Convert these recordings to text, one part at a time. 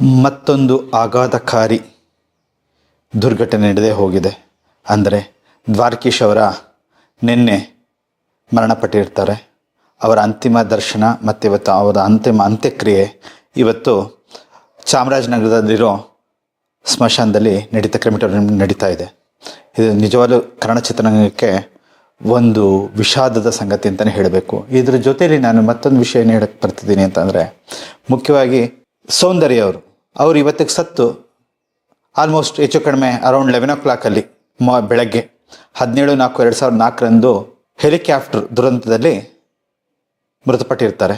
ಮತ್ತೊಂದು ಆಘಾತಕಾರಿ ದುರ್ಘಟನೆ ನಡೆದೇ ಹೋಗಿದೆ. ಅಂದರೆ ದ್ವಾರಕೀಶ್ ಅವರ ನಿನ್ನೆ ಮರಣಪಟ್ಟಿರ್ತಾರೆ. ಅವರ ಅಂತಿಮ ದರ್ಶನ ಮತ್ತು ಇವತ್ತು ಅವರ ಅಂತಿಮ ಅಂತ್ಯಕ್ರಿಯೆ ಇವತ್ತು ಚಾಮರಾಜನಗರದಲ್ಲಿರೋ ಸ್ಮಶಾನದಲ್ಲಿ ನಡೀತ ಕ್ರಿಮಿಟೋರ್ ನಡೀತಾ ಇದೆ. ಇದು ನಿಜವಾದ ಕನ್ನಡ ಚಿತ್ರರಂಗಕ್ಕೆ ಒಂದು ವಿಷಾದದ ಸಂಗತಿ ಅಂತಲೇ ಹೇಳಬೇಕು. ಇದರ ಜೊತೆಯಲ್ಲಿ ನಾನು ಮತ್ತೊಂದು ವಿಷಯ ಏನು ಹೇಳಕ್ಕೆ ಬರ್ತಿದ್ದೀನಿ ಅಂತಂದರೆ, ಮುಖ್ಯವಾಗಿ ಸೌಂದರ್ಯ ಅವರು. ಅವರು ಇವತ್ತಿಗೆ ಸತ್ತು. ಆಲ್ಮೋಸ್ಟ್ ಹೆಚ್ಚು ಕಡಿಮೆ ಅರೌಂಡ್ ಲೆವೆನ್ ಓ ಕ್ಲಾಕಲ್ಲಿ ಮ, ಬೆಳಗ್ಗೆ ಹದಿನೇಳು ನಾಲ್ಕು ಎರಡು ಸಾವಿರದ ನಾಲ್ಕರಂದು ಹೆಲಿಕಾಪ್ಟರ್ ದುರಂತದಲ್ಲಿ ಮೃತಪಟ್ಟಿರ್ತಾರೆ.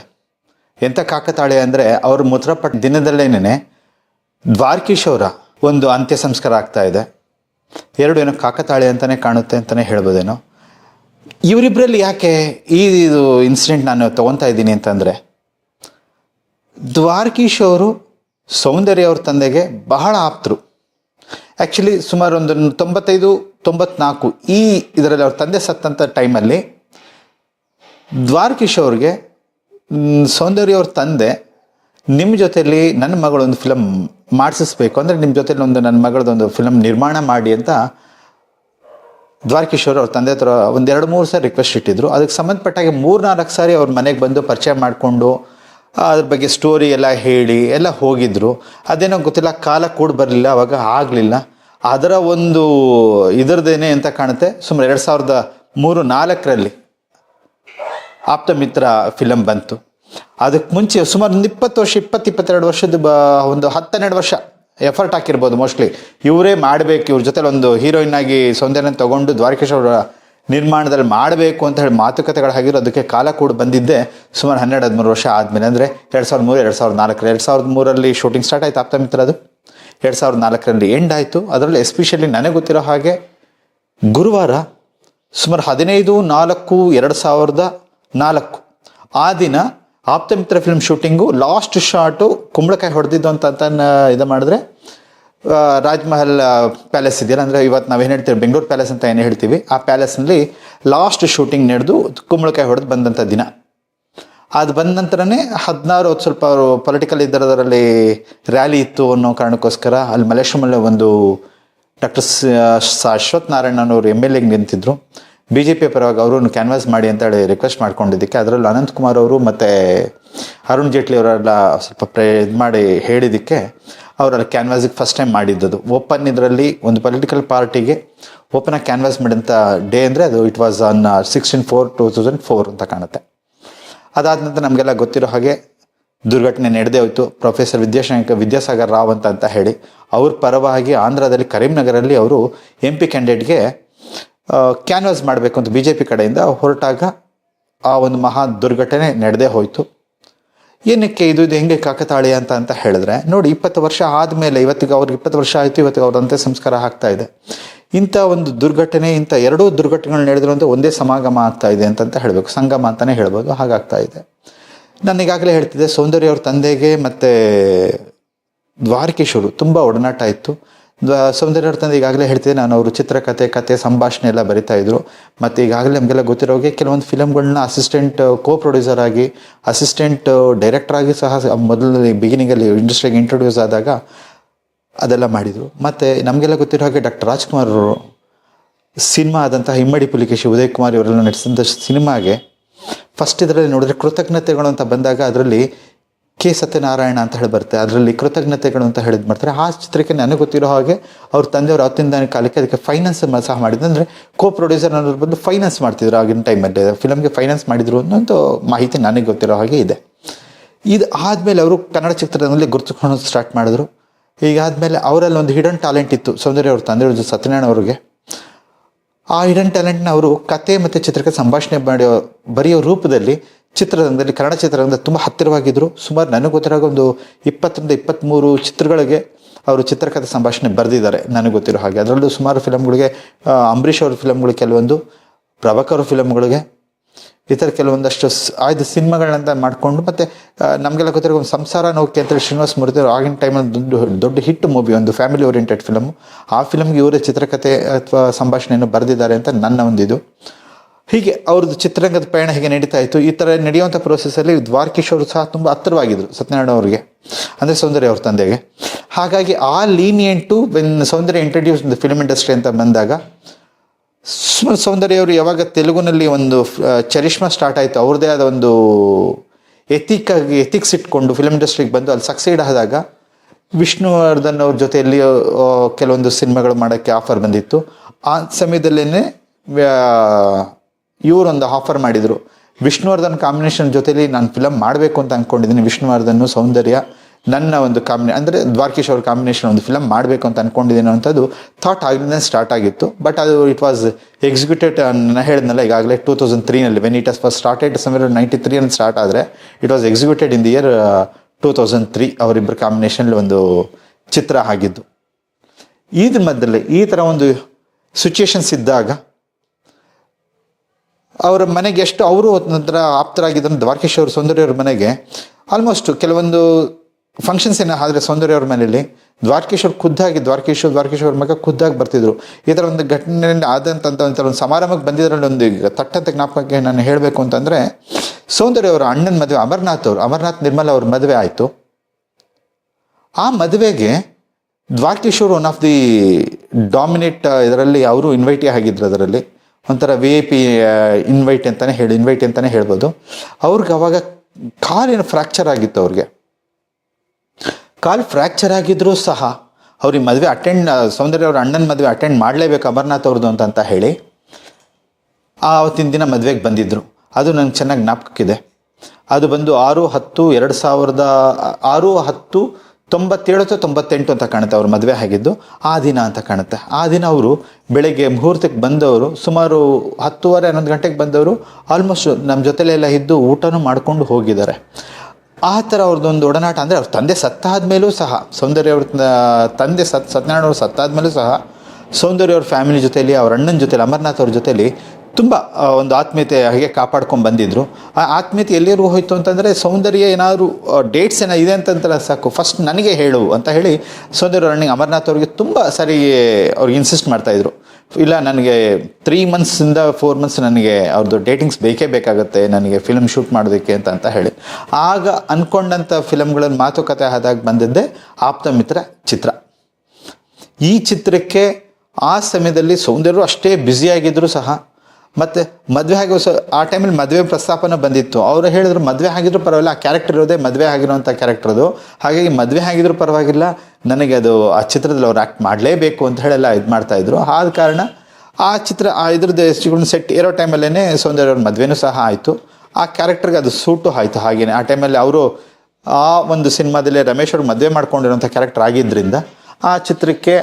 ಎಂಥ ಕಾಕತಾಳೆ ಅಂದರೆ ಅವರು ಮೃತಪಟ್ಟ ದಿನದಲ್ಲೇನೆ ದ್ವಾರಕೀಶ್ ಅವರ ಒಂದು ಅಂತ್ಯ ಸಂಸ್ಕಾರ ಆಗ್ತಾ ಇದೆ. ಎರಡು ಏನೋ ಕಾಕತಾಳೆ ಅಂತಲೇ ಕಾಣುತ್ತೆ ಅಂತಲೇ ಹೇಳ್ಬೋದೇನೋ. ಇವರಿಬ್ಬರಲ್ಲಿ ಯಾಕೆ ಈ ಇದು ಇನ್ಸಿಡೆಂಟ್ ನಾನು ತೊಗೊತಾ ಇದ್ದೀನಿ ಅಂತಂದರೆ ದ್ವಾರಕೀಶ್ ಅವರು ಸೌಂದರ್ಯ ಅವ್ರ ತಂದೆಗೆ ಬಹಳ ಆಪ್ತರು. ಆ್ಯಕ್ಚುಲಿ ಸುಮಾರು ಒಂದು ತೊಂಬತ್ತೈದು, ತೊಂಬತ್ನಾಲ್ಕು ಈ ಇದರಲ್ಲಿ ಅವ್ರ ತಂದೆ ಸತ್ತಂಥ ಟೈಮಲ್ಲಿ ದ್ವಾರಕೀಶ್ ಅವ್ರಿಗೆ ಸೌಂದರ್ಯ ಅವ್ರ ತಂದೆ ನಿಮ್ಮ ಜೊತೆಯಲ್ಲಿ ನನ್ನ ಮಗಳೊಂದು ಫಿಲಮ್ ಮಾಡಿಸಿಸ್ಬೇಕು. ಅಂದರೆ ನಿಮ್ಮ ಜೊತೆಯಲ್ಲಿ ಒಂದು ನನ್ನ ಮಗಳದೊಂದು ಫಿಲಮ್ ನಿರ್ಮಾಣ ಮಾಡಿ ಅಂತ ದ್ವಾರಕಿಶೋರ್ ಅವರು ತಂದೆ ಹತ್ರ ಒಂದು ಎರಡು ಮೂರು ಸಾರಿ ರಿಕ್ವೆಸ್ಟ್ ಇಟ್ಟಿದ್ರು. ಅದಕ್ಕೆ ಸಂಬಂಧಪಟ್ಟಾಗೆ ಮೂರು ನಾಲ್ಕು ಸಾರಿ ಅವ್ರ ಮನೆಗೆ ಬಂದು ಪರಿಚಯ ಮಾಡಿಕೊಂಡು ಅದ್ರ ಬಗ್ಗೆ ಸ್ಟೋರಿ ಎಲ್ಲ ಹೇಳಿ, ಎಲ್ಲ ಹೋಗಿದ್ರು. ಅದೇನೋ ಗೊತ್ತಿಲ್ಲ, ಕಾಲ ಕೂಡ ಬರಲಿಲ್ಲ, ಅವಾಗ ಆಗಲಿಲ್ಲ. ಅದರ ಒಂದು ಇದರದೇನೆ ಅಂತ ಕಾಣುತ್ತೆ. ಸುಮಾರು ಎರಡು ಸಾವಿರದ ಮೂರು ನಾಲ್ಕರಲ್ಲಿ ಆಪ್ತ ಮಿತ್ರ ಫಿಲಮ್ ಬಂತು. ಅದಕ್ಕೆ ಮುಂಚೆ ಸುಮಾರು ಒಂದು ಇಪ್ಪತ್ತು ವರ್ಷ, ಇಪ್ಪತ್ತು, ಇಪ್ಪತ್ತೆರಡು ವರ್ಷದ ಬ, ಒಂದು ಹತ್ತೆರಡು ವರ್ಷ ಎಫರ್ಟ್ ಹಾಕಿರ್ಬೋದು ಮೋಸ್ಟ್ಲಿ ಇವರೇ ಮಾಡಬೇಕು, ಇವ್ರ ಜೊತೆ ಒಂದು ಹೀರೋಯಿನ್ ಆಗಿ ಸೌಂದರ್ಯನ ತಗೊಂಡು ದ್ವಾರಕೇಶ್ ಅವರ ನಿರ್ಮಾಣದಲ್ಲಿ ಮಾಡಬೇಕು ಅಂತ ಹೇಳಿ ಮಾತುಕತೆಗಳು ಆಗಿರೋ ಅದಕ್ಕೆ ಕಾಲ ಕೂಡ ಬಂದಿದ್ದೆ. ಸುಮಾರು ಹನ್ನೆರಡು, ಹದಿಮೂರು ವರ್ಷ ಆದಮೇಲೆ. ಅಂದರೆ ಎರಡು ಸಾವಿರದ ಮೂರು, ಎರಡು ಸಾವಿರದ ನಾಲ್ಕರ, ಎರಡು ಸಾವಿರದ ಮೂರಲ್ಲಿ ಶೂಟಿಂಗ್ ಸ್ಟಾರ್ಟ್ ಆಯಿತು ಆಪ್ತ ಮಿತ್ರ ಅದು ಎರಡು ಸಾವಿರದ ನಾಲ್ಕರಲ್ಲಿ ಎಂಡ್ ಆಯಿತು. ಅದರಲ್ಲಿ ಎಸ್ಪೆಷಲಿ ನನಗೆ ಗೊತ್ತಿರೋ ಹಾಗೆ ಗುರುವಾರ ಸುಮಾರು ಹದಿನೈದು, ನಾಲ್ಕು, ಎರಡು ಸಾವಿರದ ನಾಲ್ಕು. ಆ ದಿನ Apthamitra film shooting last shot ಕುಂಬಳಕಾಯಿ ಹೊಡೆದಿದ್ದು ಅಂತ ಇದು ಮಾಡಿದ್ರೆ ರಾಜ್ಮಹಲ್ ಪ್ಯಾಲೇಸ್ ಇದೆಯಲ್ಲ, ಅಂದರೆ ಇವತ್ತು ನಾವೇನು ಹೇಳ್ತೀವಿ, ಬೆಂಗಳೂರು ಪ್ಯಾಲೇಸ್ ಅಂತ ಏನು ಹೇಳ್ತೀವಿ, ಆ ಪ್ಯಾಲೇಸ್ನಲ್ಲಿ ಲಾಸ್ಟ್ ಶೂಟಿಂಗ್ ನಡೆದು ಕುಂಬಳಕಾಯಿ ಹೊಡೆದು ಬಂದಂಥ ದಿನ. ಅದು ಬಂದ ನಂತರನೇ ಹದಿನಾರು ಹೊತ್ತು ಸ್ವಲ್ಪ ಅವರು ಪೊಲಿಟಿಕಲ್ ಇದ್ದರದರಲ್ಲಿ ರ್ಯಾಲಿ ಇತ್ತು ಅನ್ನೋ ಕಾರಣಕ್ಕೋಸ್ಕರ ಅಲ್ಲಿ ಮಲ್ಲೇಶ್ವರಮಲ್ಲಿ ಒಂದು ಡಾಕ್ಟರ್ ಅಶ್ವಥ್ ನಾರಾಯಣ ಅವರು ಎಂ ಎಲ್ ಎಗೆ ನಿಂತಿದ್ರು. ಬಿ ಜೆ ಪಿ ಪರವಾಗಿ ಅವರನ್ನು ಕ್ಯಾನ್ವಾಸ್ ಮಾಡಿ ಅಂತ ಹೇಳಿ ರಿಕ್ವೆಸ್ಟ್ ಮಾಡ್ಕೊಂಡಿದ್ದಕ್ಕೆ, ಅದರಲ್ಲಿ ಅನಂತಕುಮಾರ್ ಅವರು ಮತ್ತು ಅರುಣ್ ಜೇಟ್ಲಿ ಅವರೆಲ್ಲ ಸ್ವಲ್ಪ ಪ್ರೇ, ಇದು ಮಾಡಿ ಹೇಳಿದ್ದಕ್ಕೆ ಅವರಲ್ಲಿ ಕ್ಯಾನ್ವಾಸಿಗೆ ಫಸ್ಟ್ ಟೈಮ್ ಮಾಡಿದ್ದದು. ಓಪನ್ ಇದರಲ್ಲಿ ಒಂದು ಪೊಲಿಟಿಕಲ್ ಪಾರ್ಟಿಗೆ ಓಪನ್ ಆಗಿ ಕ್ಯಾನ್ವಾಸ್ ಮಾಡಿದಂಥ ಡೇ ಅಂದರೆ ಅದು it was on sixteen four two thousand four ಅಂತ ಕಾಣುತ್ತೆ. ಅದಾದ ನಂತರ ನಮಗೆಲ್ಲ ಗೊತ್ತಿರೋ ಹಾಗೆ ದುರ್ಘಟನೆ ನಡೆದೇ ಹೋಯಿತು. ಪ್ರೊಫೆಸರ್ ವಿದ್ಯಾಶಂಕರ್ ವಿದ್ಯಾಸಾಗರ್ ರಾವ್ ಅಂತ ಅಂತ ಹೇಳಿ ಅವ್ರ ಪರವಾಗಿ ಆಂಧ್ರದಲ್ಲಿ, ಕರೀಂನಗರಲ್ಲಿ ಅವರು ಎಂ ಪಿ ಕ್ಯಾಂಡಿಡೇಟ್ಗೆ ಕ್ಯಾನ್ವಾಸ್ ಮಾಡಬೇಕು ಅಂತ ಬಿ ಜೆ ಪಿ ಕಡೆಯಿಂದ ಹೊರಟಾಗ ಆ ಒಂದು ಮಹಾ ದುರ್ಘಟನೆ ನಡೆದೇ ಹೋಯಿತು. ಏನಕ್ಕೆ ಇದು ಇದು ಹೆಂಗೆ ಕಾಕತಾಳಿ ಅಂತ ಅಂತ ಹೇಳಿದ್ರೆ, ನೋಡಿ, ಇಪ್ಪತ್ತು ವರ್ಷ ಆದಮೇಲೆ ಇವತ್ತಿಗೆ ಅವ್ರಿಗೆ ಇಪ್ಪತ್ತು ವರ್ಷ ಆಯಿತು, ಇವತ್ತಿಗೆ ಅವ್ರಂತೆ ಸಂಸ್ಕಾರ ಆಗ್ತಾ ಇದೆ. ಇಂಥ ಒಂದು ದುರ್ಘಟನೆ, ಇಂಥ ಎರಡೂ ದುರ್ಘಟನೆಗಳು ನಡೆದ್ರು ಅಂತ ಒಂದೇ ಸಮಾಗಮ ಆಗ್ತಾ ಇದೆ ಅಂತಂತ ಹೇಳಬೇಕು. ಸಂಗಮ ಅಂತಲೇ ಹೇಳ್ಬೋದು, ಹಾಗಾಗ್ತಾ ಇದೆ. ನಾನು ಈಗಾಗಲೇ ಹೇಳ್ತಿದ್ದೆ, ಸೌಂದರ್ಯ ಅವ್ರ ತಂದೆಗೆ ಮತ್ತು ದ್ವಾರಕೇಶ್ವರು ತುಂಬ ಒಡನಾಟ ಇತ್ತು. ದ್ವ ಸೌಂದರ್ಯ ಅವ್ರ ತಂದೆ ಈಗಾಗಲೇ ಹೇಳ್ತಿದ್ದೆ, ನಾನು ಅವರು ಚಿತ್ರಕಥೆ ಕತೆ, ಸಂಭಾಷಣೆ ಎಲ್ಲ ಬರಿತಾ ಇದ್ರು. ಮತ್ತು ಈಗಾಗಲೇ ನಮಗೆಲ್ಲ ಗೊತ್ತಿರೋಗೆ ಕೆಲವೊಂದು ಫಿಲಮ್ಗಳನ್ನ ಅಸಿಸ್ಟೆಂಟ್ ಕೋ ಪ್ರೊಡ್ಯೂಸರ್ ಆಗಿ ಅಸಿಸ್ಟೆಂಟ್ ಡೈರೆಕ್ಟರ್ ಆಗಿ ಸಹ ಮೊದಲನೇ ಬಿಗಿನಿಂಗಲ್ಲಿ ಇಂಡಸ್ಟ್ರಿಗೆ ಇಂಟ್ರೊಡ್ಯೂಸ್ ಆದಾಗ ಅದೆಲ್ಲ ಮಾಡಿದರು. ಮತ್ತು ನಮಗೆಲ್ಲ ಗೊತ್ತಿರೋ ಹಾಗೆ ಡಾಕ್ಟರ್ ರಾಜ್ಕುಮಾರ್ ಅವರು ಸಿನಿಮಾ ಆದಂತಹ ಹಿಮ್ಮಡಿ ಪುಲಿಕೇಶಿ ಉದಯ್ ಕುಮಾರ್ ಇವರೆಲ್ಲ ನಡೆಸಿದಂಥ ಸಿನಿಮಾಗೆ ಫಸ್ಟ್ ಇದರಲ್ಲಿ ನೋಡಿದ್ರೆ ಕೃತಜ್ಞತೆಗಳು ಅಂತ ಬಂದಾಗ ಅದರಲ್ಲಿ ಕೆ ಸತ್ಯನಾರಾಯಣ ಅಂತ ಹೇಳಿ ಬರುತ್ತೆ. ಅದರಲ್ಲಿ ಕೃತಜ್ಞತೆಗಳು ಅಂತ ಹೇಳಿದ್ ಮಾಡ್ತಾರೆ. ಆ ಚಿತ್ರಕ್ಕೆ ನನಗೆ ಗೊತ್ತಿರೋ ಹಾಗೆ ಅವ್ರ ತಂದೆಯವರು ಅವತ್ತಿನ ಕಾಲಕ್ಕೆ ಅದಕ್ಕೆ ಫೈನಾನ್ಸ್ ಸಹ ಮಾಡಿದ್ರು. ಅಂದರೆ ಕೋ ಪ್ರೊಡ್ಯೂಸರ್ ಅನ್ನೋದ್ರ ಬಂದು ಫೈನಾನ್ಸ್ ಮಾಡ್ತಿದ್ರು ಆಗಿನ ಟೈಮಲ್ಲಿ ಫಿಲಮ್ಗೆ ಫೈನಾನ್ಸ್ ಮಾಡಿದ್ರು ಅನ್ನೋದು ಮಾಹಿತಿ ನನಗೆ ಗೊತ್ತಿರೋ ಹಾಗೆ ಇದೆ. ಇದು ಆದಮೇಲೆ ಅವರು ಕನ್ನಡ ಚಿತ್ರದಲ್ಲಿ ಗುರುತಿಸ್ಕೊಳ್ಳೋದು ಸ್ಟಾರ್ಟ್ ಮಾಡಿದ್ರು. ಹೀಗಾದ್ಮೇಲೆ ಅವರಲ್ಲಿ ಒಂದು ಹಿಡನ್ ಟ್ಯಾಲೆಂಟ್ ಇತ್ತು. ಸೌಂದರ್ಯ ಅವ್ರ ತಂದೆ ಸತ್ಯನಾರಾಯಣ ಅವರಿಗೆ. ಆ ಹಿಡನ್ ಟ್ಯಾಲೆಂಟ್ನ ಅವರು ಕತೆ ಮತ್ತು ಚಿತ್ರಕ್ಕೆ ಸಂಭಾಷಣೆ ಮಾಡಿ ಬರೆಯೋ ರೂಪದಲ್ಲಿ ಚಿತ್ರರಂಗದಲ್ಲಿ, ಕನ್ನಡ ಚಿತ್ರರಂಗದ ತುಂಬ ಹತ್ತಿರವಾಗಿದ್ದರು ಸುಮಾರು ನನಗೆ ಗೊತ್ತಿರೋ ಒಂದು ಇಪ್ಪತ್ತರಿಂದ ಇಪ್ಪತ್ತ್ಮೂರು ಚಿತ್ರಗಳಿಗೆ ಅವರು ಚಿತ್ರಕಥೆ ಸಂಭಾಷಣೆ ಬರೆದಿದ್ದಾರೆ ನನಗೆ ಗೊತ್ತಿರೋ ಹಾಗೆ. ಅದರಲ್ಲೂ ಸುಮಾರು ಫಿಲಮ್ಗಳಿಗೆ ಅಂಬರೀಷ್ ಅವ್ರ ಫಿಲಮ್ಗಳು ಕೆಲವೊಂದು, ಪ್ರಭಾಕರ್ ಫಿಲಮ್ಗಳಿಗೆ ಈ ಥರ ಕೆಲವೊಂದಷ್ಟು ಆಯ್ದ ಸಿನಿಮಾಗಳನ್ನ ಮಾಡಿಕೊಂಡು ಮತ್ತು ನಮಗೆಲ್ಲ ಗೊತ್ತಿರೋ ಒಂದು ಸಂಸಾರ ನೋಕೆ ಅಂತೇಳಿ ಶ್ರೀನಿವಾಸ ಮೂರ್ತಿ ಆಗಿನ ಟೈಮಲ್ಲಿ ದೊಡ್ಡ ದೊಡ್ಡ ಹಿಟ್ ಮೂವಿ ಒಂದು ಫ್ಯಾಮಿಲಿ ಓರಿಯೆಂಟೆಡ್ ಫಿಲಮ್ ಆ ಫಿಲಮ್ಗೆ ಇವರೇ ಚಿತ್ರಕಥೆ ಅಥವಾ ಸಂಭಾಷಣೆಯನ್ನು ಬರೆದಿದ್ದಾರೆ ಅಂತ ನನ್ನ ಒಂದು ಇದು. ಹೀಗೆ ಅವ್ರದ್ದು ಚಿತ್ರರಂಗದ ಪಯಣ ಹೇಗೆ ನಡೀತಾ ಇತ್ತು. ಈ ಥರ ನಡೆಯುವಂಥ ಪ್ರೋಸೆಸ್ಸಲ್ಲಿ ದ್ವಾರಕೀಶ್ ಅವರು ಸಹ ತುಂಬ ಹತ್ತಿರವಾಗಿದ್ದರು ಸತ್ಯನಾರಾಯಣ ಅವರಿಗೆ, ಅಂದರೆ ಸೌಂದರ್ಯ ಅವ್ರ ತಂದೆಗೆ. ಹಾಗಾಗಿ ಆ lenient when Soundarya introduce the film industry ಅಂತ ಬಂದಾಗ ಸೌಂದರ್ಯ ಅವರು ಯಾವಾಗ ತೆಲುಗುನಲ್ಲಿ ಒಂದು ಚರಿಷ್ಮ ಸ್ಟಾರ್ಟ್ ಆಯಿತು, ಅವ್ರದ್ದೇ ಆದ ಒಂದು ಎಥಿಕ್ ಆಗಿ ಎಥಿಕ್ಸ್ ಇಟ್ಕೊಂಡು ಫಿಲ್ಮ್ ಇಂಡಸ್ಟ್ರಿಗೆ ಬಂದು ಅಲ್ಲಿ ಸಕ್ಸೀಡ್ ಆದಾಗ ವಿಷ್ಣುವರ್ಧನ್ ಅವ್ರ ಜೊತೆಯಲ್ಲಿ ಕೆಲವೊಂದು ಸಿನಿಮಾಗಳು ಮಾಡೋಕ್ಕೆ ಆಫರ್ ಬಂದಿತ್ತು. ಆ ಸಮಯದಲ್ಲೇ ಇವರೊಂದು ಆಫರ್ ಮಾಡಿದರು. ವಿಷ್ಣುವರ್ಧನ್ ಕಾಂಬಿನೇಷನ್ ಜೊತೆಲಿ ನಾನು ಫಿಲಮ್ ಮಾಡಬೇಕು ಅಂತ ಅಂದ್ಕೊಂಡಿದ್ದೀನಿ ವಿಷ್ಣುವರ್ಧನ್ ಸೌಂದರ್ಯ, ನನ್ನ ಒಂದು ಕಾಂಬಿನೇ ಅಂದರೆ ದ್ವಾರಕೀಶ್ ಅವ್ರ ಕಾಂಬಿನೇಷನ್ ಒಂದು ಫಿಲಮ್ ಮಾಡಬೇಕು ಅಂತ ಅಂದ್ಕೊಂಡಿದ್ದೀನಿ ಅಂಥದ್ದು ಥಾಟ್ ಆಗಿಂದ ಸ್ಟಾರ್ಟ್ ಆಗಿತ್ತು. ಬಟ್ ಅದು ಇಟ್ ವಾಸ್ ಎಕ್ಸಿಕ್ಯೂಟೆಡ್ ನಾನು ಹೇಳಿದ್ನಲ್ಲ ಈಗಾಗಲೇ two thousand ತ್ರೀನಲ್ಲಿ when it as first started summer ninety three ಅಂತ ಸ್ಟಾರ್ಟ್ ಆದರೆ it was executed in the year two thousand three ಅವರಿಬ್ಬರ ಕಾಂಬಿನೇಷನಲ್ಲಿ ಒಂದು ಚಿತ್ರ ಆಗಿದ್ದು. ಇದ್ರ ಮಧ್ಯದಲ್ಲಿ ಈ ಥರ ಒಂದು ಸಿಚುಯೇಷನ್ಸ್ ಇದ್ದಾಗ ಅವರ ಮನೆಗೆ ಎಷ್ಟು ಅವರು ನಂತರ ಆಪ್ತರಾಗಿದ್ದರು ದ್ವಾರಕೇಶ್ ಅವರು ಸೌಂದರ್ಯ ಅವ್ರ ಮನೆಗೆ ಆಲ್ಮೋಸ್ಟ್ ಕೆಲವೊಂದು ಫಂಕ್ಷನ್ಸ್ ಏನೋ ಆದರೆ ಸೌಂದರ್ಯ ಅವ್ರ ಮನೆಯಲ್ಲಿ ದ್ವಾರಕೇಶ್ವರ್ ಖುದ್ದಾಗಿ ದ್ವಾರಕೇಶ್ವರ್ ದ್ವಾರಕೇಶ್ವರ ಮಗ ಖುದ್ದಾಗಿ ಬರ್ತಿದ್ರು. ಈ ಥರ ಒಂದು ಘಟನೆಯಲ್ಲಿ ಒಂಥರ ಒಂದು ಸಮಾರಂಭಕ್ಕೆ ಬಂದಿದ್ರಲ್ಲಿ ಒಂದು ಈಗ ತಟ್ಟಂತ ಜ್ಞಾಪಕಕ್ಕೆ ನಾನು ಹೇಳಬೇಕು ಅಂತಂದರೆ ಸೌಂದರ್ಯ ಅವರ ಅಣ್ಣನ ಮದುವೆ, ಅಮರನಾಥ್ ಅವರು, ಅಮರನಾಥ್ ನಿರ್ಮಲ ಅವ್ರ ಮದುವೆ ಆಯಿತು. ಆ ಮದುವೆಗೆ Dwarakeshwar one of the dominate ಇದರಲ್ಲಿ ಅವರು ಇನ್ವೈಟಿ ಆಗಿದ್ರು ಅದರಲ್ಲಿ. ಒಂಥರ ವಿ ಐ ಪಿ ಇನ್ವೈಟ್ ಅಂತಲೇ ಹೇಳಿ ಇನ್ವೈಟ್ ಅಂತಲೇ ಹೇಳ್ಬೋದು. ಅವ್ರಿಗೆ ಅವಾಗ ಕಾಲಿನ ಫ್ರ್ಯಾಕ್ಚರ್ ಆಗಿತ್ತು ಅವ್ರಿಗೆ. ಕಾಲು ಫ್ರ್ಯಾಕ್ಚರ್ ಆಗಿದ್ರೂ ಸಹ ಅವ್ರಿಗೆ ಮದುವೆ ಅಟೆಂಡ್ ಸೌಂದರ್ಯ ಅವ್ರ ಅಣ್ಣನ ಮದುವೆ ಅಟೆಂಡ್ ಮಾಡಲೇಬೇಕು ಅಮರ್ನಾಥ್ ಅವ್ರದ್ದು ಅಂತ ಹೇಳಿ ಆವತ್ತಿನ ದಿನ ಮದುವೆಗೆ ಬಂದಿದ್ದರು ಅದು ನಂಗೆ ಚೆನ್ನಾಗಿ ಜ್ಞಾಪಕಕ್ಕಿದೆ. ಅದು ಬಂದು ಆರು ಹತ್ತು, ಎರಡು ಸಾವಿರದ ಆರು ಹತ್ತು ತೊಂಬತ್ತೇಳು ಅಥವಾ ತೊಂಬತ್ತೆಂಟು ಅಂತ ಕಾಣುತ್ತೆ ಅವ್ರ ಮದುವೆ ಆಗಿದ್ದು, ಆ ದಿನ ಅಂತ ಕಾಣುತ್ತೆ. ಆ ದಿನ ಅವರು ಬೆಳಗ್ಗೆ ಮುಹೂರ್ತಕ್ಕೆ ಬಂದವರು, ಸುಮಾರು ಹತ್ತುವರೆ, ಹನ್ನೊಂದು ಗಂಟೆಗೆ ಬಂದವರು ಆಲ್ಮೋಸ್ಟ್ ನಮ್ಮ ಜೊತೆಲೆಲ್ಲ ಇದ್ದು ಊಟನೂ ಮಾಡ್ಕೊಂಡು ಹೋಗಿದ್ದಾರೆ. ಆ ಥರ ಅವ್ರದ್ದೊಂದು ಒಡನಾಟ ಅಂದರೆ ಅವ್ರ ತಂದೆ ಸತ್ತಾದ ಮೇಲೂ ಸಹ, ಸೌಂದರ್ಯ ಅವ್ರ ತಂದೆ ಸತ್, ಸತ್ಯನಾರಾಯಣ ಅವರು ಸತ್ತಾದ ಮೇಲೂ ಸಹ, ಸೌಂದರ್ಯ ಅವ್ರ ಫ್ಯಾಮಿಲಿ ಜೊತೆಯಲ್ಲಿ ಅವ್ರ ಅಣ್ಣನ ಜೊತೆಲಿ, ಅಮರನಾಥ್ ಅವ್ರ ಜೊತೆಲಿ ತುಂಬ ಒಂದು ಆತ್ಮೀಯತೆ ಹಾಗೆ ಕಾಪಾಡ್ಕೊಂಡು ಬಂದಿದ್ದರು ಆ ಆತ್ಮೀಯತೆ ಎಲ್ಲಿವರೆಗೂ ಹೋಯಿತು ಅಂತಂದರೆ ಸೌಂದರ್ಯ ಏನಾದರೂ ಡೇಟ್ಸ್ ಏನೋ ಇದೆ ಅಂತಂದ್ರೆ ಸಾಕು. ಫಸ್ಟ್ ನನಗೆ ಹೇಳು ಅಂತ ಹೇಳಿ ಸೌಂದರ್ಯ ರನ್ನಿಂಗ್ ಅಮರನಾಥ್ ಅವ್ರಿಗೆ ತುಂಬ ಸರಿ ಅವ್ರಿಗೆ ಇನ್ಸಿಸ್ಟ್ ಮಾಡ್ತಾಯಿದ್ರು ಇಲ್ಲ, ನನಗೆ ತ್ರೀ ಮಂತ್ಸಿಂದ ಫೋರ್ ಮಂತ್ಸ್ ನನಗೆ ಅವ್ರದ್ದು ಡೇಟಿಂಗ್ಸ್ ಬೇಕೇ ಬೇಕಾಗುತ್ತೆ, ನನಗೆ ಫಿಲಮ್ ಶೂಟ್ ಮಾಡೋದಕ್ಕೆ ಅಂತ ಅಂತ ಹೇಳಿ. ಆಗ ಅಂದ್ಕೊಂಡಂಥ ಫಿಲಮ್ಗಳನ್ನು ಮಾತುಕತೆ ಆದಾಗ ಬಂದಿದ್ದೆ ಆಪ್ತ ಮಿತ್ರ ಚಿತ್ರ. ಈ ಚಿತ್ರಕ್ಕೆ ಆ ಸಮಯದಲ್ಲಿ ಸೌಂದರ್ಯರು ಅಷ್ಟೇ ಬ್ಯುಸಿಯಾಗಿದ್ದರೂ ಸಹ. ಮತ್ತು ಮದುವೆ ಆಗಿ ಆ ಟೈಮಲ್ಲಿ ಮದುವೆ ಪ್ರಸ್ತಾಪನ ಬಂದಿತ್ತು. ಅವರು ಹೇಳಿದ್ರು ಮದುವೆ ಆಗಿದ್ರು ಪರವಾಗಿಲ್ಲ, ಆ ಕ್ಯಾರೆಕ್ಟರ್ ಇರೋದೇ ಮದುವೆ ಆಗಿರುವಂಥ ಕ್ಯಾರೆಕ್ಟರ್ ಅದು. ಹಾಗಾಗಿ ಮದುವೆ ಆಗಿದ್ರು ಪರವಾಗಿಲ್ಲ, ನನಗೆ ಅದು ಆ ಚಿತ್ರದಲ್ಲಿ ಅವ್ರು ಆ್ಯಕ್ಟ್ ಮಾಡಲೇಬೇಕು ಅಂತ ಹೇಳೆಲ್ಲ ಇದು ಮಾಡ್ತಾಯಿದ್ರು ಆದ ಕಾರಣ ಆ ಚಿತ್ರ, ಆ ಇದ್ರದ್ದು ಎಷ್ಟು ಸೆಟ್ ಇರೋ ಟೈಮಲ್ಲೇ ಸೌಂದರ್ಯ ಅವ್ರ ಮದುವೆನೂ ಸಹ ಆಯಿತು. ಆ ಕ್ಯಾರೆಕ್ಟರ್ಗೆ ಅದು ಸೂಟು ಆಯಿತು ಹಾಗೇನೆ. ಆ ಟೈಮಲ್ಲಿ ಅವರು ಆ ಒಂದು ಸಿನಿಮಾದಲ್ಲಿ ರಮೇಶ್ ಅವ್ರು ಮದುವೆ ಮಾಡ್ಕೊಂಡಿರೋಂಥ ಕ್ಯಾರೆಕ್ಟರ್ ಆಗಿದ್ದರಿಂದ ಆ ಚಿತ್ರಕ್ಕೆ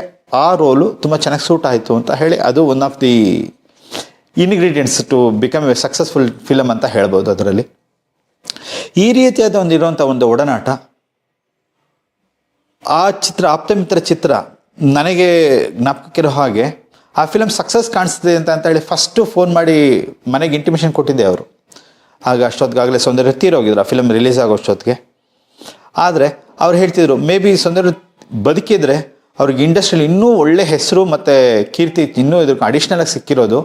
ಆ ರೋಲು ತುಂಬ ಚೆನ್ನಾಗಿ ಸೂಟ್ ಆಯಿತು ಅಂತ ಹೇಳಿ ಅದು one of the ingredients to become a successful film ಅಂತ ಹೇಳ್ಬೋದು ಅದರಲ್ಲಿ. ಈ ರೀತಿಯಾದ ಒಂದು ಇರುವಂಥ ಒಂದು ಒಡನಾಟ, ಆ ಚಿತ್ರ, ಆಪ್ತಮಿತ್ರ ಚಿತ್ರ ನನಗೆ ಜ್ಞಾಪಕಕ್ಕಿರೋ ಹಾಗೆ ಆ ಫಿಲಮ್ ಸಕ್ಸಸ್ ಕಾಣಿಸ್ತಿದೆ ಅಂತ ಅಂತ ಹೇಳಿ ಫಸ್ಟು ಫೋನ್ ಮಾಡಿ ಮನೆಗೆ ಇಂಟಿಮೇಷನ್ ಕೊಟ್ಟಿದ್ದೆ ಅವರು. ಆಗ ಅಷ್ಟೊತ್ತಿಗಾಗಲೇ ಸೌಂದರ್ಯ ತೀರೋಗಿದ್ರು, ಆ ಫಿಲಮ್ ರಿಲೀಸ್ ಆಗೋ ಅಷ್ಟೊತ್ತಿಗೆ. ಆದರೆ ಅವ್ರು ಹೇಳ್ತಿದ್ರು ಮೇ ಬಿ ಸೌಂದರ್ಯ ಬದುಕಿದ್ರೆ ಅವ್ರಿಗೆ ಇಂಡಸ್ಟ್ರಿಯಲ್ಲಿ ಇನ್ನೂ ಒಳ್ಳೆ ಹೆಸರು ಮತ್ತು ಕೀರ್ತಿ ಇನ್ನೂ ಇದ್ರ ಅಡಿಷ್ನಲಾಗಿ ಸಿಕ್ಕಿರೋದು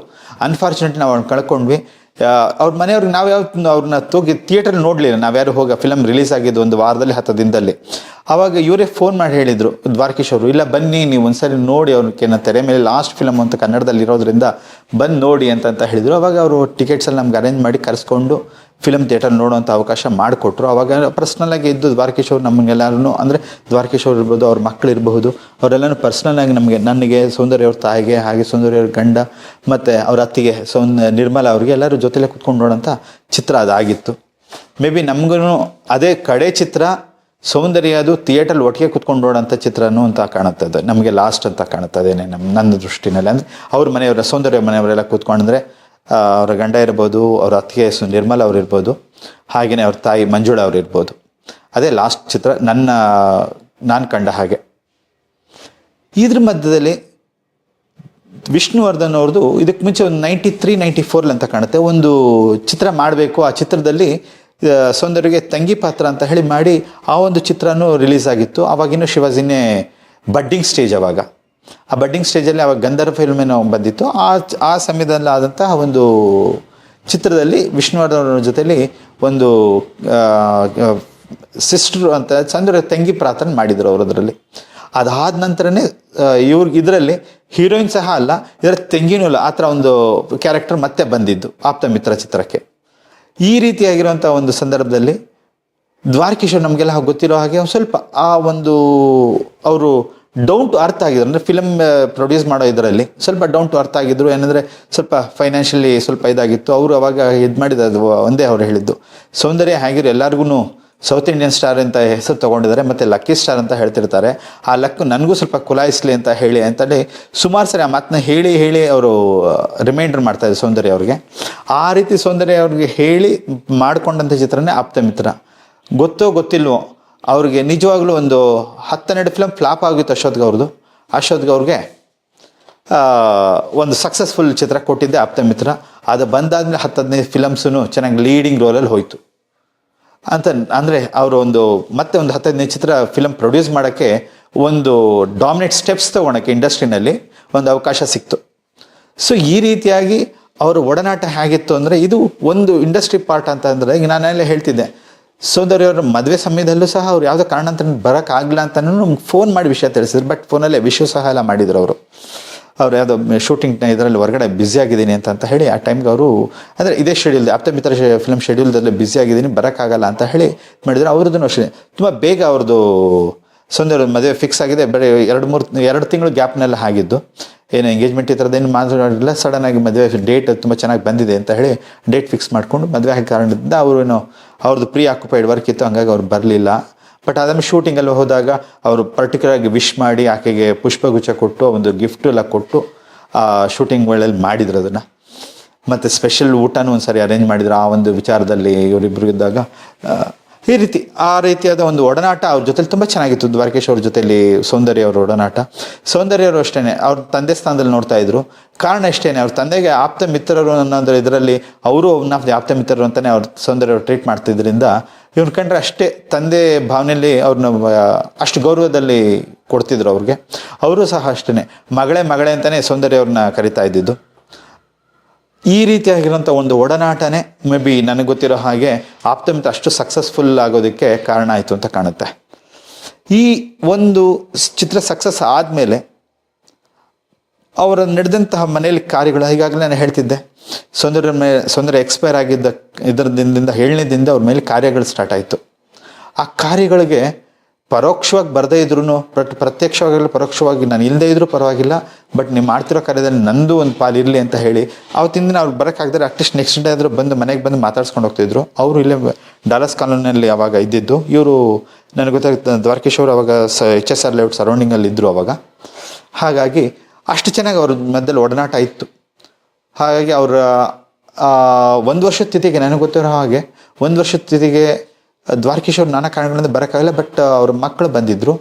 ಅನ್ಫಾರ್ಚುನೇಟ್ ನಾವು ಅವ್ನು ಕಳ್ಕೊಂಡ್ವಿ. ಅವ್ರ ಮನೆಯವ್ರಿಗೆ ನಾವು ಯಾವ ಅವ್ರನ್ನ ತೋಗಿ ಥಿಯೇಟರ್ ನೋಡಲಿಲ್ಲ. ನಾವ್ಯಾರು ಹೋಗಿ ಫಿಲಮ್ ರಿಲೀಸ್ ಆಗಿದ್ದು ಒಂದು ವಾರದಲ್ಲಿ, ಹತ್ತು ದಿನದಲ್ಲಿ. ಆವಾಗ ಇವರೇ ಫೋನ್ ಮಾಡಿ ಹೇಳಿದರು, ದ್ವಾರಕೀಶ್ ಅವರು, ಇಲ್ಲ, ಬನ್ನಿ, ನೀವು ಒಂದ್ಸರಿ ನೋಡಿ ಅವ್ರಿಗೆ ತೆರೆ ಮೇಲೆ ಲಾಸ್ಟ್ ಫಿಲಮ್ ಅಂತ ಕನ್ನಡದಲ್ಲಿ ಇರೋದ್ರಿಂದ ಬಂದು ನೋಡಿ ಅಂತ ಅಂತ ಹೇಳಿದರು. ಅವಾಗ ಅವರು ಟಿಕೆಟ್ಸಲ್ಲಿ ನಮ್ಗೆ ಅರೇಂಜ್ ಮಾಡಿ ಕರೆಸ್ಕೊಂಡು ಫಿಲಮ್ ಥಿಯೇಟರ್ ನೋಡುವಂಥ ಅವಕಾಶ ಮಾಡಿಕೊಟ್ರು. ಅವಾಗ ಪರ್ಸ್ನಲ್ ಆಗಿ ಇದ್ದು ದ್ವಾರಕೀಶ್ ಅವರು ನಮಗೆಲ್ಲರೂ ಅಂದರೆ ದ್ವಾರಕೀಶ್ ಅವ್ರು ಇರ್ಬೋದು, ಅವ್ರ ಮಕ್ಕಳು ಇರಬಹುದು ಅವರೆಲ್ಲನೂ ಪರ್ಸ್ನಲ್ ಆಗಿ ನಮಗೆ ನನಗೆ, ಸೌಂದರ್ಯ ಅವ್ರ ತಾಯಿಗೆ, ಹಾಗೆ ಸೌಂದರ್ಯ ಅವ್ರ ಗಂಡ, ಮತ್ತು ಅವ್ರ ಅತ್ತಿಗೆ ಸೌಂದ ನಿರ್ಮಲ ಅವ್ರಿಗೆ ಎಲ್ಲರೂ ಜೊತೆಲೆ ಕುತ್ಕೊಂಡು ನೋಡೋಂಥ ಚಿತ್ರ ಅದಾಗಿತ್ತು. ಮೇ ಬಿ ನಮಗೂ ಅದೇ ಕಡೆ ಚಿತ್ರ, ಸೌಂದರ್ಯ ಅದು ಥಿಯೇಟರ್ ಒಟ್ಟಿಗೆ ಕುತ್ಕೊಂಡು ನೋಡೋಂಥ ಚಿತ್ರನೂ ಅಂತ ಕಾಣುತ್ತದೆ ನಮಗೆ ಲಾಸ್ಟ್ ಅಂತ ಕಾಣುತ್ತದೆ ನಮ್ಮ ನನ್ನ ದೃಷ್ಟಿನಲ್ಲಿ. ಅಂದರೆ ಅವ್ರ ಮನೆಯವರ, ಸೌಂದರ್ಯ ಮನೆಯವರೆಲ್ಲ ಕೂತ್ಕೊಂಡ್ರೆ ಅವರ ಗಂಡ ಇರ್ಬೋದು, ಅವ್ರ ಅತ್ತಿಗೆ ಸು, ನಿರ್ಮಲ ಅವ್ರು ಇರ್ಬೋದು ಹಾಗೆಯೇ ಅವ್ರ ತಾಯಿ ಮಂಜುಳ ಅವ್ರು ಇರ್ಬೋದು. ಅದೇ ಲಾಸ್ಟ್ ಚಿತ್ರ ನನ್ನ, ನಾನು ಕಂಡ ಹಾಗೆ. ಇದ್ರ ಮಧ್ಯದಲ್ಲಿ ವಿಷ್ಣುವರ್ಧನ್ ಅವ್ರದ್ದು ಇದಕ್ಕೆ ಮುಂಚೆ ಒಂದು ನೈಂಟಿ ತ್ರೀ ನೈಂಟಿ ಫೋರ್ ಅಂತ ಕಾಣುತ್ತೆ. ಒಂದು ಚಿತ್ರ ಮಾಡಬೇಕು, ಆ ಚಿತ್ರದಲ್ಲಿ ಸೌಂದರ್ಯಗೆ ತಂಗಿ ಪಾತ್ರ ಅಂತ ಹೇಳಿ ಮಾಡಿ ಆ ಒಂದು ಚಿತ್ರನೂ ರಿಲೀಸ್ ಆಗಿತ್ತು. ಆವಾಗಿನೂ ಶಿವಾಜಿನೇ ಬಡ್ಡಿಂಗ್ ಸ್ಟೇಜ್ ಅವಾಗ. ಆ ಬಡ್ಡಿಂಗ್ ಸ್ಟೇಜಲ್ಲಿ ಆವಾಗ ಗಂಧರ್ವ ಏನೋ ಬಂದಿತ್ತು. ಆ ಆ ಸಮಯದಲ್ಲಿ ಆದಂತಹ ಒಂದು ಚಿತ್ರದಲ್ಲಿ ವಿಷ್ಣುವರ್ಧನ್ ಜೊತೆಯಲ್ಲಿ ಒಂದು ಸಿಸ್ಟರ್ ಅಂತ ಚಂದ್ರ ತಂಗಿ ಪ್ರಾರ್ಥನೆ ಮಾಡಿದರು ಅವರು ಅದರಲ್ಲಿ. ಅದಾದ ನಂತರನೇ ಇವ್ರಿಗೆ ಇದರಲ್ಲಿ ಹೀರೋಯಿನ್ ಸಹ ಅಲ್ಲ ಇದರ ತೆಂಗಿನೂ ಅಲ್ಲ, ಆ ಥರ ಒಂದು ಕ್ಯಾರೆಕ್ಟರ್ ಮತ್ತೆ ಬಂದಿದ್ದು ಆಪ್ತ ಮಿತ್ರ ಚಿತ್ರಕ್ಕೆ. ಈ ರೀತಿಯಾಗಿರುವಂಥ ಒಂದು ಸಂದರ್ಭದಲ್ಲಿ ದ್ವಾರಕಿಶೋರ್ ನಮಗೆಲ್ಲ ಗೊತ್ತಿರೋ ಹಾಗೆ ಸ್ವಲ್ಪ ಆ ಒಂದು, ಅವರು ಡೌನ್ ಟು ಅರ್ಥ ಆಗಿದ್ರು, ಅಂದರೆ ಫಿಲಮ್ ಪ್ರೊಡ್ಯೂಸ್ ಮಾಡೋ ಇದರಲ್ಲಿ ಸ್ವಲ್ಪ ಡೌನ್ ಟು ಅರ್ಥ ಆಗಿದ್ರು, ಏನಂದರೆ ಸ್ವಲ್ಪ ಫೈನಾನ್ಷಿಯಲಿ ಸ್ವಲ್ಪ ಇದಾಗಿತ್ತು. ಅವರು ಅವಾಗ ಇದು ಮಾಡಿದ ಅದು ಒಂದೇ ಅವ್ರು ಹೇಳಿದ್ದು. ಸೌಂದರ್ಯ ಹಾಗಿರು ಎಲ್ಲರಿಗೂ ಸೌತ್ ಇಂಡಿಯನ್ ಸ್ಟಾರ್ ಅಂತ ಹೆಸರು ತಗೊಂಡಿದ್ದಾರೆ, ಮತ್ತು ಲಕ್ಕಿ ಸ್ಟಾರ್ ಅಂತ ಹೇಳ್ತಿರ್ತಾರೆ. ಆ ಲಕ್ ನನಗೂ ಸ್ವಲ್ಪ ಕುಲಾಯಿಸ್ಲಿ ಅಂತ ಹೇಳಿ ಅಂತೇಳಿ ಸುಮಾರು ಸರಿ ಆ ಮಾತನ್ನ ಹೇಳಿ ಹೇಳಿ ಅವರು ರಿಮೈಂಡರ್ ಮಾಡ್ತಾಯಿದ್ರು ಸೌಂದರ್ಯ ಅವ್ರಿಗೆ. ಆ ರೀತಿ ಸೌಂದರ್ಯ ಅವ್ರಿಗೆ ಹೇಳಿ ಮಾಡಿಕೊಂಡಂಥ ಚಿತ್ರನೇ ಆಪ್ತ ಮಿತ್ರ. ಗೊತ್ತೋ ಗೊತ್ತಿಲ್ವೋ ಅವ್ರಿಗೆ ನಿಜವಾಗ್ಲೂ ಒಂದು ಹತ್ತೆರಡು ಫಿಲಮ್ ಫ್ಲಾಪ್ ಆಗಿತ್ತು ಅಶೋಕ್ ಗೌರ್ದು ಅಶೋಕ್ ಗೌರ್ಗೆ ಒಂದು ಸಕ್ಸಸ್ಫುಲ್ ಚಿತ್ರ ಕೊಟ್ಟಿದ್ದೆ ಆಪ್ತ ಮಿತ್ರ. ಅದು ಬಂದಾದ್ಮೇಲೆ ಹತ್ತು ಹದಿನೈದು ಫಿಲಮ್ಸು ಚೆನ್ನಾಗಿ ಲೀಡಿಂಗ್ ರೋಲಲ್ಲಿ ಹೋಯಿತು. ಅಂತ, ಅಂದರೆ ಅವರು ಒಂದು, ಮತ್ತೆ ಒಂದು ಹತ್ತು ಹದಿನೈದು ಚಿತ್ರ ಫಿಲಮ್ ಪ್ರೊಡ್ಯೂಸ್ ಮಾಡೋಕ್ಕೆ ಒಂದು ಡಾಮಿನೇಟ್ ಸ್ಟೆಪ್ಸ್ ತೊಗೊಳಕ್ಕೆ ಇಂಡಸ್ಟ್ರಿನಲ್ಲಿ ಒಂದು ಅವಕಾಶ ಸಿಕ್ತು. ಸೊ ಈ ರೀತಿಯಾಗಿ ಅವರ ಒಡನಾಟ ಹೇಗಿತ್ತು ಅಂದರೆ ಇದು ಒಂದು ಇಂಡಸ್ಟ್ರಿ ಪಾರ್ಟ್ ಅಂತ ಅಂದರೆ ಈಗ ನಾನೆಲ್ಲ ಹೇಳ್ತಿದ್ದೆ. ಸೋದರಿ ಅವರ ಮದುವೆ ಸಮಯದಲ್ಲೂ ಸಹ ಅವ್ರು ಯಾವುದೋ ಕಾರಣಾಂತರ ಬರೋಕ್ಕಾಗಲ್ಲ ಅಂತ ನಮ್ಗೆ ಫೋನ್ ಮಾಡಿ ವಿಷಯ ತಿಳಿಸಿದ್ರು. ಬಟ್ ಫೋನಲ್ಲೇ ವಿಷಯ ಸಹ ಎಲ್ಲ ಮಾಡಿದರು ಅವರು. ಅವ್ರು ಯಾವುದೋ ಶೂಟಿಂಗ್ ಇದರಲ್ಲಿ ಹೊರಗಡೆ ಬ್ಯುಸಿ ಆಗಿದ್ದೀನಿ ಅಂತ ಅಂತ ಹೇಳಿ ಆ ಟೈಮ್ಗೆ ಅವರು, ಅಂದರೆ ಇದೇ ಶೆಡ್ಯೂಲ್ ಆಪ್ತ ಮಿತ್ರ ಫಿಲ್ಮ್ ಶೆಡ್ಯೂಲ್ದಲ್ಲಿ ಬ್ಯುಸಿ ಆಗಿದ್ದೀನಿ ಬರೋಕ್ಕಾಗಲ್ಲ ಅಂತ ಹೇಳಿ ಮಾಡಿದ್ರು. ಅವ್ರದ್ದು ಅಷ್ಟೇ. ತುಂಬ ಬೇಗ ಅವ್ರದ್ದು ಸೌಂದರ್ಯ ಮದುವೆ ಫಿಕ್ಸ್ ಆಗಿದೆ. ಬರೀ ಎರಡು ಮೂರು, ಎರಡು ತಿಂಗಳು ಗ್ಯಾಪ್ನೆಲ್ಲ ಆಗಿದ್ದು. ಏನು ಎಂಗೇಜ್ಮೆಂಟ್ ಈ ಏನು ಮಾತಾಡಿಲ್ಲ ಸಡನ್ ಆಗಿ ಮದುವೆ ಡೇಟ್ ತುಂಬ ಚೆನ್ನಾಗಿ ಬಂದಿದೆ ಅಂತ ಹೇಳಿ ಡೇಟ್ ಫಿಕ್ಸ್ ಮಾಡಿಕೊಂಡು ಮದುವೆ ಆಗಿ ಕಾರಣದಿಂದ ಅವರು ಏನು ಅವ್ರದ್ದು ಪ್ರೀ ಆಕ್ಯುಪೈಡ್ ವರ್ಕ್ ಇತ್ತು, ಹಂಗಾಗಿ ಅವ್ರು ಬರಲಿಲ್ಲ. ಬಟ್ ಅದನ್ನು ಶೂಟಿಂಗಲ್ಲಿ ಹೋದಾಗ ಅವರು ಪರ್ಟಿಕ್ಯುಲರ್ ಆಗಿ ವಿಶ್ ಮಾಡಿ ಆಕೆಗೆ ಪುಷ್ಪಗುಚ್ಛ ಕೊಟ್ಟು, ಒಂದು ಗಿಫ್ಟ್ ಎಲ್ಲ ಕೊಟ್ಟು, ಆ ಶೂಟಿಂಗ್ ವೇಳೆಯಲ್ಲಿ ಮಾಡಿದ್ರು ಅದನ್ನು. ಮತ್ತು ಸ್ಪೆಷಲ್ ಊಟನೂ ಒಂದು ಸರಿ ಅರೇಂಜ್ ಮಾಡಿದ್ರು. ಆ ಒಂದು ವಿಚಾರದಲ್ಲಿ ಇವರಿಬ್ಬರು ಇದ್ದಾಗ ಈ ರೀತಿ, ಆ ರೀತಿಯಾದ ಒಂದು ಒಡನಾಟ ಅವ್ರ ಜೊತೆಲಿ ತುಂಬ ಚೆನ್ನಾಗಿತ್ತು. ದ್ವಾರಕೇಶ್ ಅವ್ರ ಜೊತೆಲಿ, ಸೌಂದರ್ಯ ಅವರ ಒಡನಾಟ. ಸೌಂದರ್ಯ ಅವರು ಅಷ್ಟೇ ಅವ್ರ ತಂದೆ ಸ್ಥಾನದಲ್ಲಿ ನೋಡ್ತಾ ಇದ್ರು. ಕಾರಣ ಅಷ್ಟೇನೆ ಅವ್ರ ತಂದೆಗೆ ಆಪ್ತ ಮಿತ್ರರು ಅನ್ನೋದ್ರ ಇದರಲ್ಲಿ ಅವರು ಒನ್ ಆಫ್ ದಿ ಆಪ್ತ ಮಿತ್ರರು ಅಂತಾನೆ ಅವ್ರ ಸೌಂದರ್ಯ ಅವ್ರು ಟ್ರೀಟ್ ಮಾಡ್ತಿದ್ರಿಂದ ಇವ್ರು ಕಂಡ್ರೆ ಅಷ್ಟೇ ತಂದೆ ಭಾವನೆಯಲ್ಲಿ ಅವ್ರನ್ನ ಅಷ್ಟು ಗೌರವದಲ್ಲಿ ಕೊಡ್ತಿದ್ರು ಅವ್ರಿಗೆ. ಅವರು ಸಹ ಅಷ್ಟೇ ಮಗಳೇ ಮಗಳೇ ಅಂತಾನೆ ಸೌಂದರ್ಯ ಅವ್ರನ್ನ ಕರಿತಾ ಇದ್ದಿದ್ದು. ಈ ರೀತಿಯಾಗಿರೋಂಥ ಒಂದು ಒಡನಾಟನೇ ಮೇ ಬಿ ನನಗೆ ಗೊತ್ತಿರೋ ಹಾಗೆ ಆಪ್ತಮಿತ ಅಷ್ಟು ಸಕ್ಸಸ್ಫುಲ್ ಆಗೋದಕ್ಕೆ ಕಾರಣ ಆಯಿತು ಅಂತ ಕಾಣುತ್ತೆ. ಈ ಒಂದು ಚಿತ್ರ ಸಕ್ಸಸ್ ಆದಮೇಲೆ ಅವರ ನಡೆದಂತಹ ಮನೆಯಲ್ಲಿ ಕಾರ್ಯಗಳು, ಈಗಾಗಲೇ ನಾನು ಹೇಳ್ತಿದ್ದೆ, ಸೌಂದರ್ಯ ಮೇಲೆ ಸೌಂದರ್ಯ ಎಕ್ಸ್ಪೈರ್ ಆಗಿದ್ದ, ಇದರ ದಿನದಿಂದ ಏಳನೇ ದಿನದಿಂದ ಅವ್ರ ಮೇಲೆ ಕಾರ್ಯಗಳು ಸ್ಟಾರ್ಟ್ ಆಯಿತು. ಆ ಕಾರ್ಯಗಳಿಗೆ ಪರೋಕ್ಷವಾಗಿ ಬರದೇ ಇದ್ರೂ ಬಟ್ ಪ್ರತ್ಯಕ್ಷವಾಗಿ ಪರೋಕ್ಷವಾಗಿ ನಾನು ಇಲ್ಲದೇ ಇದ್ರೂ ಪರವಾಗಿಲ್ಲ, ಬಟ್ ನೀವು ಮಾಡ್ತಿರೋ ಕಾರ್ಯದಲ್ಲಿ ನಂದು ಒಂದು ಪಾಲು ಇರಲಿ ಅಂತ ಹೇಳಿ ಅವತ್ತಿಂದ ದಿನ ಅವ್ರು ಬರೋಕ್ಕಾಗದ್ರೆ ಅಟ್ಲೀಸ್ಟ್ ನೆಕ್ಸ್ಟ್ ಡೇ ಆದರೂ ಬಂದು ಮನೆಗೆ ಬಂದು ಮಾತಾಡ್ಸ್ಕೊಂಡು ಹೋಗ್ತಿದ್ರು. ಅವರು ಇಲ್ಲೇ ಡಾಲಸ್ ಕಾಲೋನಿಯಲ್ಲಿ ಅವಾಗ ಇದ್ದಿದ್ದು. ಇವರು ನನಗೆ ಗೊತ್ತಾಗುತ್ತೆ ದ್ವಾರಕೇಶ್ ಅವರು ಅವಾಗ ಸ ಎಚ್ ಎಸ್ ಆರ್ ಲೇಔಟ್ ಸರೌಂಡಿಂಗಲ್ಲಿ ಇದ್ದರು ಅವಾಗ. ಹಾಗಾಗಿ ಅಷ್ಟು ಚೆನ್ನಾಗಿ ಅವ್ರ ಮಧ್ಯದಲ್ಲಿ ಒಡನಾಟ ಇತ್ತು. ಹಾಗಾಗಿ ಅವರ ಒಂದು ವರ್ಷದ ತಿಥಿಗೆ, ನನಗೆ ಗೊತ್ತಿರೋ ಹಾಗೆ, ಒಂದು ವರ್ಷದ ತಿಥಿಗೆ ದ್ವಾರಕೀಶ್ ನಾನಾ ಕಾರಣಗಳಿಂದ ಬರೋಕ್ಕಾಗಲ್ಲ ಬಟ್ ಅವ್ರ ಮಕ್ಕಳು ಬಂದಿದ್ದರು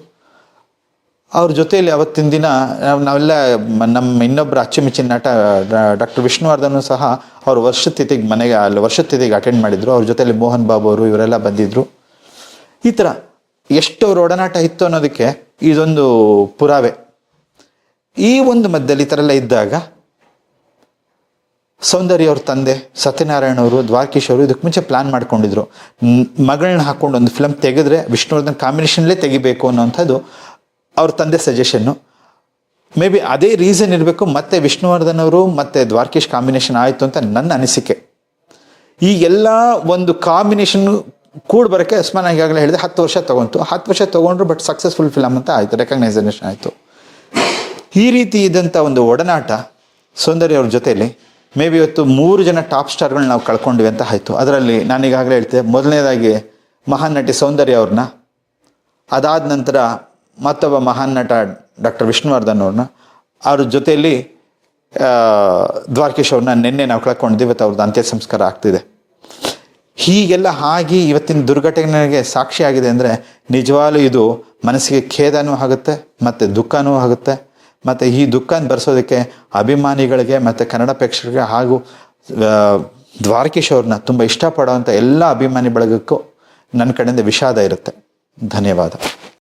ಅವ್ರ ಜೊತೆಯಲ್ಲಿ ಅವತ್ತಿನ ದಿನ ನಾವ್- ನಾವೆಲ್ಲ ನಮ್ಮ ಇನ್ನೊಬ್ಬರ ಅಚ್ಚುಮೆಚ್ಚಿನ ನಟ ಡಾಕ್ಟರ್ ವಿಷ್ಣುವರ್ಧನ್ ಸಹ ಅವ್ರ ವರ್ಷತಿಥಿಗೆ ಮನೆಗೆ, ಅಲ್ಲಿ ವರ್ಷತಿಥಿಗೆ ಅಟೆಂಡ್ ಮಾಡಿದ್ರು. ಅವ್ರ ಜೊತೆಯಲ್ಲಿ ಮೋಹನ್ ಬಾಬು ಅವರು ಇವರೆಲ್ಲ ಬಂದಿದ್ದರು ಈ ಥರ ಎಷ್ಟು ಅವ್ರ ಒಡನಾಟ ಇತ್ತು ಅನ್ನೋದಕ್ಕೆ ಇದೊಂದು ಪುರಾವೆ. ಈ ಒಂದು ಮಧ್ಯದಲ್ಲಿ ಈ ಥರ ಎಲ್ಲ ಇದ್ದಾಗ ಸೌಂದರ್ಯ ಅವ್ರ ತಂದೆ ಸತ್ಯನಾರಾಯಣ ಅವರು, ದ್ವಾರಕೀಶ್ ಅವರು ಇದಕ್ಕೆ ಮುಂಚೆ ಪ್ಲಾನ್ ಮಾಡ್ಕೊಂಡಿದ್ರು. ಮಗಳನ್ನ ಹಾಕೊಂಡು ಒಂದು ಫಿಲಮ್ ತೆಗೆದ್ರೆ ವಿಷ್ಣುವರ್ಧನ್ ಕಾಂಬಿನೇಷನ್ಲೇ ತೆಗಿಬೇಕು ಅನ್ನೋಂಥದ್ದು ಅವ್ರ ತಂದೆ ಸಜೆಷನ್ನು ಮೇ ಬಿ ಅದೇ ರೀಸನ್ ಇರಬೇಕು, ಮತ್ತೆ ವಿಷ್ಣುವರ್ಧನ್ ಅವರು, ಮತ್ತೆ ದ್ವಾರಕೀಶ್ ಕಾಂಬಿನೇಷನ್ ಆಯಿತು ಅಂತ ನನ್ನ ಅನಿಸಿಕೆ. ಈ ಎಲ್ಲ ಒಂದು ಕಾಂಬಿನೇಷನ್ ಕೂಡ ಬರೋಕ್ಕೆ ಅಸ್ಮಾನ್ ಈಗಾಗಲೇ ಹೇಳಿದೆ ಹತ್ತು ವರ್ಷ ತೊಗೊಂತು. ಹತ್ತು ವರ್ಷ ತೊಗೊಂಡ್ರು ಬಟ್ ಸಕ್ಸಸ್ಫುಲ್ ಫಿಲಮ್ ಅಂತ ಆಯಿತು ರೆಕಗ್ನೈಸೇಷನ್ ಆಯಿತು. ಈ ರೀತಿ ಇದ್ದಂಥ ಒಂದು ಒಡನಾಟ ಸೌಂದರ್ಯ ಅವ್ರ ಜೊತೆಯಲ್ಲಿ ಮೇ ಬಿ ಇವತ್ತು ಮೂರು ಜನ ಟಾಪ್ ಸ್ಟಾರ್ಗಳನ್ನ ನಾವು ಕಳ್ಕೊಂಡ್ವಿ ಅಂತ ಆಯಿತು. ಅದರಲ್ಲಿ ನಾನು ಈಗಾಗಲೇ ಹೇಳ್ತಿದ್ದೆ, ಮೊದಲನೇದಾಗಿ ಮಹಾನ್ ನಟಿ ಸೌಂದರ್ಯ ಅವ್ರನ್ನ, ಅದಾದ ನಂತರ ಮತ್ತೊಬ್ಬ ಮಹಾನ್ ನಟ ಡಾಕ್ಟರ್ ವಿಷ್ಣುವರ್ಧನ್ ಅವ್ರನ್ನ, ಅವ್ರ ಜೊತೆಯಲ್ಲಿ ದ್ವಾರಕೇಶ್ ಅವ್ರನ್ನ ನಿನ್ನೆ ನಾವು ಕಳ್ಕೊಂಡಿದ್ವಿ ಇವತ್ತು ಅವ್ರದ್ದು ಅಂತ್ಯ ಸಂಸ್ಕಾರ ಆಗ್ತಿದೆ. ಹೀಗೆಲ್ಲ ಆಗಿ ಇವತ್ತಿನ ದುರ್ಘಟನೆಗೆ ಸಾಕ್ಷಿ ಆಗಿದೆ ಅಂದರೆ ನಿಜವಾಗ್ಲೂ ಇದು ಮನಸ್ಸಿಗೆ ಖೇದನೂ ಆಗುತ್ತೆ, ಮತ್ತು ದುಃಖನೂ ಆಗುತ್ತೆ. ಮತ್ತು ಈ ದುಃಖನ ಬರೆಸೋದಕ್ಕೆ ಅಭಿಮಾನಿಗಳಿಗೆ ಮತ್ತು ಕನ್ನಡ ಪ್ರೇಕ್ಷಕರಿಗೆ ಹಾಗೂ ದ್ವಾರಕೀಶ್ ಅವ್ರನ್ನ ತುಂಬ ಇಷ್ಟಪಡೋವಂಥ ಎಲ್ಲ ಅಭಿಮಾನಿ ಬಳಗಕ್ಕೂ ನನ್ನ ಕಡೆಯಿಂದ ವಿಷಾದ ಇರುತ್ತೆ. ಧನ್ಯವಾದ.